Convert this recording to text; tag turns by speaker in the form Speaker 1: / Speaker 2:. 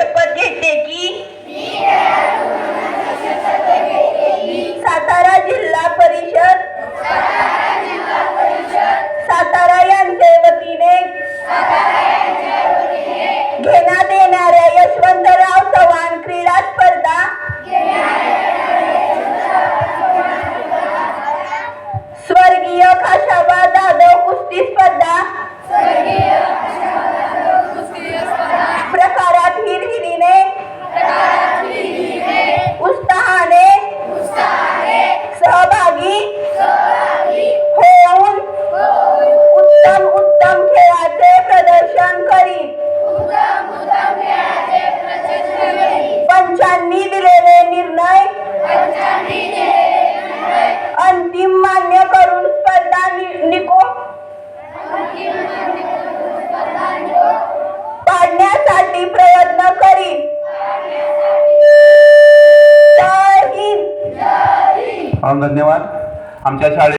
Speaker 1: शपथ घेते की? सातारा जिल्हा परिषद. सातारा यांच्या वतीने घेण्यात येणाऱ्या यशवंतराव चव्हाण क्रीडा स्पर्धा स्वर्गीय खाशाबा
Speaker 2: Coba. धन्यवाद. आमच्या शाळेत